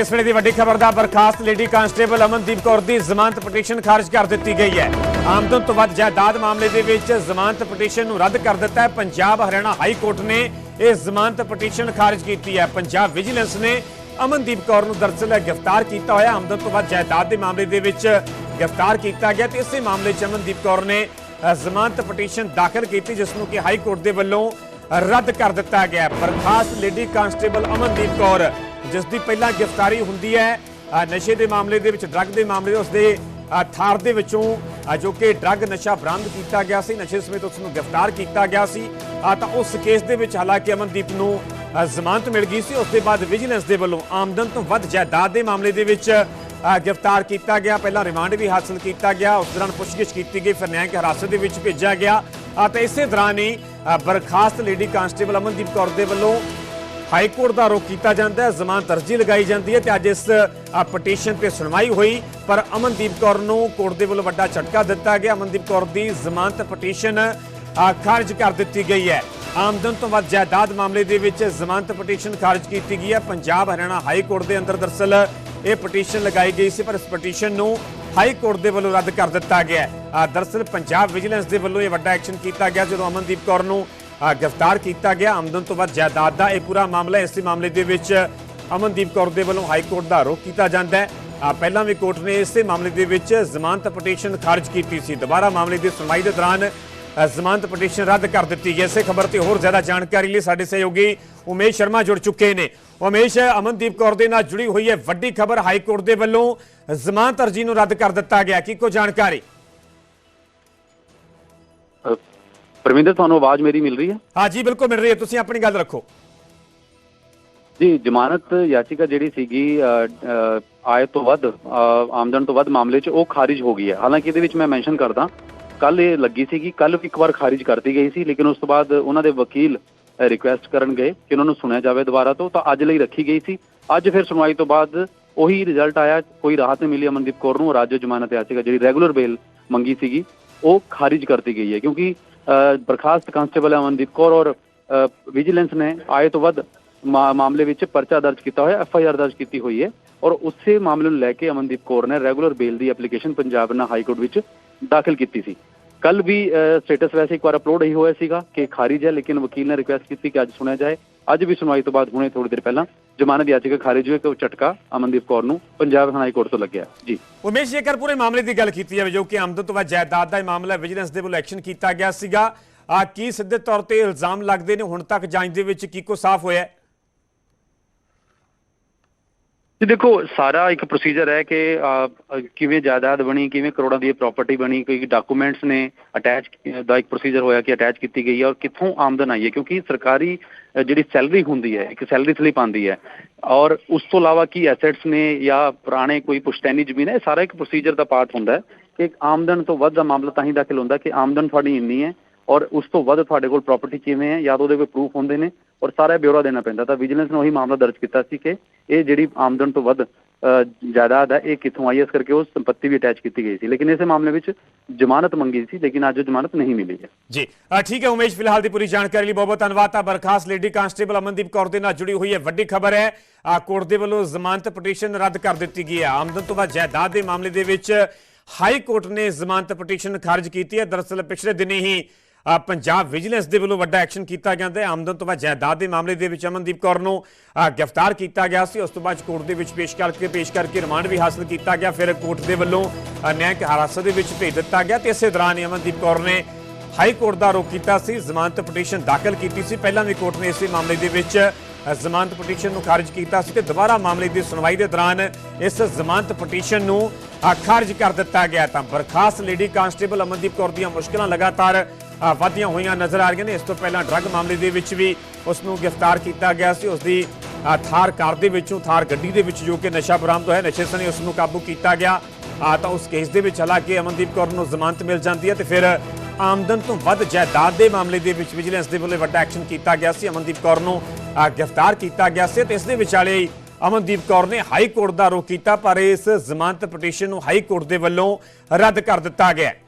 ਇਸ ਵੇਲੇ ਦੀ ਵੱਡੀ ਖਬਰ ਦਾ ਬਰਖਾਸਤ ਲੇਡੀ ਕਾਂਸਟੇਬਲ ਅਮਨਦੀਪ ਕੌਰ ਦੀ ਜ਼ਮਾਨਤ ਪਟੀਸ਼ਨ ਖਾਰਜ ਕਰ ਦਿੱਤੀ ਗਈ ਹੈ। ਆਮਦਨ ਤੋਂ ਵੱਧ ਜਾਇਦਾਦ ਮਾਮਲੇ ਦੇ ਵਿੱਚ ਜ਼ਮਾਨਤ ਪਟੀਸ਼ਨ ਨੂੰ ਰੱਦ ਕਰ ਦਿੱਤਾ ਹੈ। ਪੰਜਾਬ ਹਰਿਆਣਾ ਹਾਈ ਕੋਰਟ ਨੇ ਇਹ ਜ਼ਮਾਨਤ ਪਟੀਸ਼ਨ ਖਾਰਜ ਕੀਤੀ ਹੈ। ਪੰਜਾਬ ਵਿਜੀਲੈਂਸ ਨੇ ਅਮਨਦੀਪ ਕੌਰ ਨੂੰ ਦਰਅਸਲ ਗ੍ਰਿਫਤਾਰ ਕੀਤਾ ਹੋਇਆ। ਆਮਦਨ ਤੋਂ ਵੱਧ ਜਾਇਦਾਦ ਦੇ ਮਾਮਲੇ ਦੇ ਵਿੱਚ ਗ੍ਰਿਫਤਾਰ ਕੀਤਾ ਗਿਆ ਤੇ ਇਸੇ ਮਾਮਲੇ 'ਚ ਅਮਨਦੀਪ ਕੌਰ ਨੇ ਜ਼ਮਾਨਤ ਪਟੀਸ਼ਨ ਦਾਖਲ ਕੀਤੀ, ਜਿਸ ਨੂੰ ਕਿ ਹਾਈ ਕੋਰਟ ਦੇ ਵੱਲੋਂ ਰੱਦ ਕਰ ਦਿੱਤਾ ਗਿਆ ਬਰਖਾਸਤ ਲੇਡੀ ਕਾਂਸਟੇਬਲ ਅਮਨਦੀਪ ਕੌਰ ਜਿਸ ਦੀ ਪਹਿਲਾਂ ਗ੍ਰਿਫਤਾਰੀ ਹੁੰਦੀ ਹੈ ਨਸ਼ੇ ਦੇ ਮਾਮਲੇ ਦੇ ਵਿੱਚ, ਡਰੱਗ ਦੇ ਮਾਮਲੇ ਦੇ, ਉਸਦੇ ਥਾਰ ਦੇ ਵਿੱਚੋਂ ਜੋ ਕਿ ਡਰੱਗ ਨਸ਼ਾ ਬਰਾਮਦ ਕੀਤਾ ਗਿਆ ਸੀ, ਨਸ਼ੇ ਸਮੇਤ ਉਸ ਨੂੰ ਗ੍ਰਿਫਤਾਰ ਕੀਤਾ ਗਿਆ ਸੀ। ਤਾਂ ਉਸ ਕੇਸ ਦੇ ਵਿੱਚ ਹਾਲਾਂਕਿ ਅਮਨਦੀਪ ਨੂੰ ਜ਼ਮਾਨਤ ਮਿਲ ਗਈ ਸੀ, ਉਸ ਦੇ ਬਾਅਦ ਵਿਜੀਲੈਂਸ ਦੇ ਵੱਲੋਂ ਆਮਦਨ ਤੋਂ ਵੱਧ ਜਾਇਦਾਦ ਦੇ ਮਾਮਲੇ ਦੇ ਵਿੱਚ ਗ੍ਰਿਫਤਾਰ ਕੀਤਾ ਗਿਆ। ਪਹਿਲਾਂ ਰਿਮਾਂਡ ਵੀ ਹਾਸਲ ਕੀਤਾ ਗਿਆ, ਉਸ ਦੌਰਾਨ ਪੁੱਛਗਿੱਛ ਕੀਤੀ ਗਈ, ਫਿਰ ਨਿਆਂਇਕ ਹਿਰਾਸਤ ਦੇ ਵਿੱਚ ਭੇਜਿਆ ਗਿਆ। ਅਤੇ ਇਸੇ ਦੌਰਾਨ ਹੀ ਬਰਖਾਸਤ ਲੇਡੀ ਕਾਂਸਟੇਬਲ ਅਮਨਦੀਪ ਕੌਰ ਦੇ ਵੱਲੋਂ ਹਾਈ ਕੋਰਟ ਦਾ ਰੋਕ ਕੀਤਾ ਜਾਂਦਾ ਹੈ ਜ਼ਮਾਨਤ ਅਰਜ਼ੀ ਲਗਾਈ ਜਾਂਦੀ ਹੈ ਤੇ ਅੱਜ ਇਸ ਪਟੀਸ਼ਨ ਤੇ ਸੁਣਵਾਈ ਹੋਈ ਪਰ ਅਮਨਦੀਪ ਕੌਰ ਨੂੰ ਕੋਰਟ ਦੇ ਵੱਲੋਂ ਵੱਡਾ ਝਟਕਾ ਦਿੱਤਾ ਗਿਆ। ਅਮਨਦੀਪ ਕੌਰ ਦੀ ਜ਼ਮਾਨਤ ਪਟੀਸ਼ਨ ਖਾਰਜ ਕਰ ਦਿੱਤੀ ਗਈ ਹੈ। ਆਮਦਨ ਤੋਂ ਵੱਧ ਜਾਇਦਾਦ ਮਾਮਲੇ ਦੇ ਵਿੱਚ ਜ਼ਮਾਨਤ ਪਟੀਸ਼ਨ ਖਾਰਜ ਕੀਤੀ ਗਈ ਹੈ। ਪੰਜਾਬ ਹਰਿਆਣਾ ਹਾਈ ਕੋਰਟ ਦੇ ਅੰਦਰ ਦਰਸਲ ਇਹ ਪਟੀਸ਼ਨ ਲਗਾਈ ਗਈ ਸੀ ਪਰ ਇਸ ਪਟੀਸ਼ਨ ਨੂੰ ਹਾਈ ਕੋਰਟ ਦੇ ਵੱਲੋਂ ਰੱਦ ਕਰ ਦਿੱਤਾ ਗਿਆ ਹੈ। ਅ, ਦਰਅਸਲ ਪੰਜਾਬ ਵਿਜੀਲੈਂਸ ਦੇ ਵੱਲੋਂ ਇਹ ਵੱਡਾ ਐਕਸ਼ਨ ਕੀਤਾ ਗਿਆ ਜਦੋਂ ਅਮਨਦੀਪ ਕੌਰ ਨੂੰ ਗ੍ਰਿਫਤਾਰ ਕੀਤਾ ਗਿਆ। ਆਮਦਨ ਤੋਂ ਵੱਧ ਜਾਇਦਾਦ ਦਾ ਇਹ ਪੂਰਾ ਮਾਮਲਾ ਹੈ। ਇਸੇ ਮਾਮਲੇ ਦੇ ਵਿੱਚ ਅਮਨਦੀਪ ਕੌਰ ਦੇ ਵੱਲੋਂ ਹਾਈ ਕੋਰਟ ਦਾ ਰੋਕ ਕੀਤਾ ਜਾਂਦਾ ਹੈ। ਪਹਿਲਾਂ ਵੀ ਕੋਰਟ ਨੇ ਇਸੇ ਮਾਮਲੇ ਦੇ ਵਿੱਚ ਜ਼ਮਾਨਤ ਪਟੀਸ਼ਨ ਖਾਰਜ ਕੀਤੀ ਸੀ। ਦੁਬਾਰਾ ਮਾਮਲੇ ਦੀ ਸੁਣਵਾਈ ਦੇ ਦੌਰਾਨ ਜ਼ਮਾਨਤ ਪਟੀਸ਼ਨ ਰੱਦ ਕਰ ਦਿੱਤੀ ਗਈ। ਇਸੇ ਖਬਰ ਤੇ ਹੋਰ ਜ਼ਿਆਦਾ ਜਾਣਕਾਰੀ ਲਈ ਸਾਡੇ ਸਹਿਯੋਗੀ ਉਮੇਸ਼ ਸ਼ਰਮਾ ਜੁੜ ਚੁੱਕੇ ਨੇ। ਉਮੇਸ਼, ਅਮਨਦੀਪ ਕੌਰ ਦੇ ਨਾਲ ਜੁੜੀ ਹੋਈ ਹੈ ਵੱਡੀ ਖਬਰ ਹਾਈ ਕੋਰਟ ਦੇ ਵੱਲੋਂ ਜ਼ਮਾਨਤ ਅਰਜ਼ੀ ਨੂੰ ਰੱਦ ਕਰ ਦਿੱਤਾ ਗਿਆ। ਕੀ ਕੋ ਜਾਣਕਾਰੀ? ਪਰਮਿੰਦਰ ਤੁਹਾਨੂੰ ਆਵਾਜ਼ ਮੇਰੀ ਮਿਲ ਰਹੀ ਹੈ? ਹਾਂ ਜੀ ਬਿਲਕੁਲ ਮਿਲ ਰਹੀ ਹੈ। ਤੁਸੀਂ ਆਪਣੀ ਗੱਲ ਰੱਖੋ। ਜੀ ਜ਼ਮਾਨਤ ਯਾਚੀਕਾ ਜਿਹੜੀ ਸੀਗੀ ਆਏ ਤੋਂ ਵੱਧ ਆਮਦਨ ਤੋਂ ਵੱਧ ਮਾਮਲੇ 'ਚ ਉਹ ਖਾਰਿਜ ਹੋ ਗਈ ਹੈ। ਹਾਲਾਂਕਿ ਇਹਦੇ ਵਿੱਚ ਮੈਂ ਮੈਂਸ਼ਨ ਕਰਦਾ ਕੱਲ ਇਹ ਲੱਗੀ ਸੀਗੀ ਕੱਲ ਇੱਕ ਵਾਰ ਖਾਰਿਜ ਕਰਤੀ ਗਈ ਸੀ ਲੇਕਿਨ ਉਸ ਤੋਂ ਬਾਅਦ ਉਹਨਾਂ ਦੇ ਵਕੀਲ ਰਿਕੁਐਸਟ ਕਰਨ ਗਏ ਕਿ ਉਹਨਾਂ ਨੂੰ ਸੁਣਿਆ ਜਾਵੇ ਦੁਬਾਰਾ ਤੋਂ ਤਾਂ ਅੱਜ ਲਈ ਰੱਖੀ ਗਈ ਸੀ। ਅੱਜ ਫਿਰ ਸੁਣਵਾਈ ਤੋਂ ਬਾਅਦ ਉਹੀ ਰਿਜ਼ਲਟ ਆਇਆ ਕੋਈ ਰਾਹਤ ਨਹੀਂ ਮਿਲੀ ਅਮਨਦੀਪ ਕੌਰ ਨੂੰ ਰਾਜ ਜ਼ਮਾਨਤ ਯਾਚੀਕਾ ਜਿਹੜੀ ਰੈਗੂਲਰ ਬੇਲ ਮੰਗੀ ਸੀਗੀ ਉਹ ਖਾਰਿਜ ਕਰਤੀ ਗਈ ਹੈ। ਕਿਉਂਕਿ ਬਰਖਾਸਤ ਕਾਂਸਟੇਬਲ ਅਮਨਦੀਪ ਕੌਰ ਔਰ ਵਿਜੀਲੈਂਸ ਨੇ ਆਏ ਤੋਂ ਵੱਧ ਮਾਮਲੇ ਵਿੱਚ ਪਰਚਾ ਦਰਜ ਕੀਤਾ ਹੋਇਆ, ਐਫ ਆਈ ਆਰ ਦਰਜ ਕੀਤੀ ਹੋਈ ਹੈ ਔਰ ਉਸੇ ਮਾਮਲੇ ਨੂੰ ਲੈ ਕੇ ਅਮਨਦੀਪ ਕੌਰ ਨੇ ਰੈਗੂਲਰ ਬੇਲ ਦੀ ਐਪਲੀਕੇਸ਼ਨ ਪੰਜਾਬ ਨਾ ਹਾਈ ਕੋਰਟ ਵਿੱਚ ਦਾਖਲ ਕੀਤੀ ਸੀ। ਕੱਲ ਵੀ ਸਟੇਟਸ ਵੈਸੇ ਇੱਕ ਵਾਰ ਅਪਲੋਡ ਹੀ ਹੋਇਆ ਸੀਗਾ ਕਿ ਖਾਰਿਜ ਹੈ, ਲੇਕਿਨ ਵਕੀਲ ਨੇ ਰਿਕੁਐਸਟ ਕੀਤੀ ਕਿ ਅੱਜ ਸੁਣਿਆ ਜਾਏ। ਅੱਜ ਵੀ ਸੁਣਵਾਈ ਤੋਂ ਬਾਅਦ ਹੁਣੇ ਥੋੜੀ ਦੇਰ ਪਹਿਲਾਂ ਜ਼ਮਾਨਤ ਯਾਚੀਕਾ ਖਾਰਿਜ ਹੋਈ ਕਿ ਉਹ ਝਟਕਾ ਅਮਨਦੀਪ ਕੌਰ ਨੂੰ ਪੰਜਾਬ ਹਾਈ ਕੋਰਟ ਤੋਂ ਲੱਗਿਆ। ਜੀ। ਉਮੇਸ਼ ਜੇਕਰ ਪੂਰੇ ਮਾਮਲੇ ਦੀ ਗੱਲ ਕੀਤੀ ਜਾਵੇ ਜੋ ਕਿ ਆਮਦਨ ਤੋਂ ਬਾਅਦ ਜਾਇਦਾਦ ਦਾ ਇਹ ਮਾਮਲਾ ਵਿਜੀਲੈਂਸ ਦੇ ਵੱਲੋਂ ਐਕਸ਼ਨ ਕੀਤਾ ਗਿਆ ਸੀਗਾ। ਆ ਕੀ ਸਿੱਧੇ ਤੌਰ ਤੇ ਇਲਜ਼ਾਮ ਲੱਗਦੇ ਨੇ, ਹੁਣ ਤੱਕ ਜਾਂਚ ਦੇ ਵਿੱਚ ਕੀ ਕੋ ਸਾਫ਼ ਹੋਇਆ ਹੈ? ਦੇਖੋ, ਸਾਰਾ ਇੱਕ ਪ੍ਰੋਸੀਜਰ ਹੈ ਕਿ ਕਿਵੇਂ ਜਾਇਦਾਦ ਬਣੀ, ਕਿਵੇਂ ਕਰੋੜਾਂ ਦੀ ਪ੍ਰਾਪਰਟੀ ਬਣੀ, ਕੋਈ ਡਾਕੂਮੈਂਟਸ ਨੇ ਅਟੈਚ ਦਾ ਇੱਕ ਪ੍ਰੋਸੀਜਰ ਹੋਇਆ ਕਿ ਅਟੈਚ ਕੀਤੀ ਗਈ ਹੈ ਔਰ ਕਿੱਥੋਂ ਆਮਦਨ ਆਈ ਹੈ, ਕਿਉਂਕਿ ਸਰਕਾਰੀ ਜਿਹੜੀ ਸੈਲਰੀ ਹੁੰਦੀ ਹੈ, ਇੱਕ ਸੈਲਰੀ ਸਲਿੱਪ ਆਉਂਦੀ ਹੈ ਔਰ ਉਸ ਤੋਂ ਇਲਾਵਾ ਕੀ ਐਸੈਟਸ ਨੇ ਜਾਂ ਪੁਰਾਣੇ ਕੋਈ ਪੁਸ਼ਤੈਨੀ ਜ਼ਮੀਨ ਹੈ, ਇਹ ਸਾਰਾ ਇੱਕ ਪ੍ਰੋਸੀਜਰ ਦਾ ਪਾਰਟ ਹੁੰਦਾ ਹੈ ਕਿ ਇੱਕ ਆਮਦਨ ਤੋਂ ਵੱਧ ਦਾ ਮਾਮਲਾ ਤਾਂ ਹੀ ਦਾਖਲ ਹੁੰਦਾ ਕਿ ਆਮਦਨ ਤੁਹਾਡੀ ਇੰਨੀ ਹੈ ਔਰ ਉਸ ਤੋਂ ਵੱਧ ਤੁਹਾਡੇ ਕੋਲ ਪ੍ਰਾਪਰਟੀ ਕਿਵੇਂ ਹੈ, ਜਾਂ ਤਾਂ ਉਹਦੇ ਕੋਈ ਪ੍ਰੂਫ ਹੁੰਦੇ ਨੇ ਔਰ ਸਾਰਾ ਬਿਊਰਾ ਦੇਣਾ ਪੈਂਦਾ। ਤਾਂ ਵਿਜੀਲੈਂਸ ਨੇ ਉਹੀ ਮਾਮਲਾ ਦਰਜ ਕੀਤਾ ਸੀ ਕਿ ਇਹ ਜਿਹੜੀ ਆਮਦਨ ਤੋਂ ਵੱਧ ਜਾਇਦਾਦ ਹੈ, ਇਹ ਕਿੱਥੋਂ ਆਈ ਇਸ ਕਰਕੇ ਉਹ ਸੰਪत्ति ਵੀ ਅਟੈਚ ਕੀਤੀ ਗਈ ਸੀ। ਲੇਕਿਨ ਇਸੇ ਮਾਮਲੇ ਵਿੱਚ ਜ਼ਮਾਨਤ ਮੰਗੀ ਸੀ, ਲੇਕਿਨ ਅੱਜ ਉਹ ਜ਼ਮਾਨਤ ਨਹੀਂ ਮਿਲੀ ਹੈ। ਜੀ ਠੀਕ ਹੈ ਉਮੇਸ਼, ਫਿਲਹਾਲ ਦੀ ਪੂਰੀ ਜਾਣਕਾਰੀ ਲਈ ਬਹੁਤ ਬਹੁਤ ਧੰਨਵਾਦ। ਤਾਂ ਬਰਖਾਸਤ ਲੇਡੀ ਕਾਂਸਟੇਬਲ ਅਮਨਦੀਪ ਕੌਰ ਦੇ ਨਾਲ ਜੁੜੀ ਹੋਈ ਹੈ। ਵੱਡੀ ਖਬਰ ਹੈ ਕੋਰਟ ਦੇ ਵੱਲੋਂ ਜ਼ਮਾਨਤ ਪਟੀਸ਼ਨ ਰੱਦ ਕਰ ਦਿੱਤੀ ਗਈ ਹੈ। ਆਮਦਨ ਤੋਂ ਵੱਧ ਜਾਇਦਾਦ ਦੇ ਮਾਮਲੇ ਦੇ ਵਿੱਚ ਹਾਈ ਕੋਰਟ ਨੇ ਜ਼ਮਾਨਤ ਪਟੀਸ਼ਨ ਖਾਰਜ ਕੀਤੀ ਹੈ। ਦਰਅਸਲ ਪਿਛਲੇ ਦਿਨੀ ਹੀ ਪੰਜਾਬ ਵਿਜੀਲੈਂਸ ਦੇ ਵੱਲੋਂ ਵੱਡਾ ਐਕਸ਼ਨ ਕੀਤਾ ਜਾਂਦਾ ਹੈ। ਆਮਦਨ ਤੋਂ ਬਾਅਦ ਜਾਇਦਾਦ ਦੇ ਮਾਮਲੇ ਦੇ ਵਿੱਚ ਅਮਨਦੀਪ ਕੌਰ ਨੂੰ ਗ੍ਰਿਫਤਾਰ ਕੀਤਾ ਗਿਆ ਸੀ। ਉਸ ਤੋਂ ਬਾਅਦ ਕੋਰਟ ਦੇ ਵਿੱਚ ਪੇਸ਼ ਕਰਕੇ ਪੇਸ਼ ਕਰਕੇ ਰਿਮਾਂਡ ਵੀ ਹਾਸਲ ਕੀਤਾ ਗਿਆ। ਫਿਰ ਕੋਰਟ ਦੇ ਵੱਲੋਂ ਅ, ਨਿਆਂਇਕ ਹਿਰਾਸਤ ਦੇ ਵਿੱਚ ਭੇਜ ਦਿੱਤਾ ਗਿਆ ਤੇ ਇਸੇ ਦੌਰਾਨ ਅਮਨਦੀਪ ਕੌਰ ਨੇ ਹਾਈ ਕੋਰਟ ਦਾ ਰੋਕ ਕੀਤਾ ਸੀ। ਜ਼ਮਾਨਤ ਪਟੀਸ਼ਨ ਦਾਖਲ ਕੀਤੀ ਸੀ। ਪਹਿਲਾਂ ਵੀ ਕੋਰਟ ਨੇ ਇਸੇ ਮਾਮਲੇ ਦੇ ਵਿੱਚ ਜ਼ਮਾਨਤ ਪਟੀਸ਼ਨ ਨੂੰ ਖਾਰਜ ਕੀਤਾ ਸੀ ਤੇ ਦੁਬਾਰਾ ਮਾਮਲੇ ਦੀ ਸੁਣਵਾਈ ਦੇ ਦੌਰਾਨ ਇਸ ਜ਼ਮਾਨਤ ਪਟੀਸ਼ਨ ਨੂੰ ਖਾਰਜ ਕਰ ਦਿੱਤਾ ਗਿਆ। ਤਾਂ ਬਰਖਾਸਤ ਲੇਡੀ ਕਾਂਸਟੇਬਲ ਅਮਨਦੀਪ ਕੌਰ ਦੀਆਂ ਮੁਸ਼ਕਲਾਂ ਲਗਾਤਾਰ ਵਧੀਆਂ ਹੋਈਆਂ ਨਜ਼ਰ ਆ ਰਹੀਆਂ ਨੇ। ਇਸ ਤੋਂ ਪਹਿਲਾਂ ਡਰੱਗ ਮਾਮਲੇ ਦੇ ਵਿੱਚ ਵੀ ਉਸ ਨੂੰ ਗ੍ਰਿਫਤਾਰ ਕੀਤਾ ਗਿਆ ਸੀ। ਉਸ ਦੀ ਥਾਰ ਕਾਰ ਦੇ ਵਿੱਚੋਂ ਥਾਰ ਗੱਡੀ ਦੇ ਵਿੱਚ ਜੋ ਕਿ ਨਸ਼ਾ ਬਰਾਮਦ ਹੋਇਆ, ਨਸ਼ੇ ਸਣੇ ਉਸ ਨੂੰ ਕਾਬੂ ਕੀਤਾ ਗਿਆ। ਆ ਤਾਂ ਉਸ ਕੇਸ ਦੇ ਵਿੱਚ ਹਾਲਾਂਕਿ ਅਮਨਦੀਪ ਕੌਰ ਨੂੰ ਜ਼ਮਾਨਤ ਮਿਲ ਜਾਂਦੀ ਹੈ ਤੇ ਫਿਰ ਆਮਦਨ ਤੋਂ ਵੱਧ ਜਾਇਦਾਦ ਦੇ ਮਾਮਲੇ ਦੇ ਵਿੱਚ ਵਿਜੀਲੈਂਸ ਦੇ ਵੱਲੋਂ ਵੱਡਾ ਐਕਸ਼ਨ ਕੀਤਾ ਗਿਆ ਸੀ। ਅਮਨਦੀਪ ਕੌਰ ਨੂੰ ਗ੍ਰਿਫਤਾਰ ਕੀਤਾ ਗਿਆ ਸੀ ਤੇ ਇਸ ਦੇ ਵਿਚਾਲੇ ਅਮਨਦੀਪ ਕੌਰ ਨੇ ਹਾਈ ਕੋਰਟ ਦਾ ਰੁਖ ਕੀਤਾ, ਪਰ ਇਸ ਜ਼ਮਾਨਤ ਪਟੀਸ਼ਨ ਨੂੰ ਹਾਈ ਕੋਰਟ ਦੇ ਵੱਲੋਂ ਰੱਦ ਕਰ ਦਿੱਤਾ ਗਿਆ। ਹੈ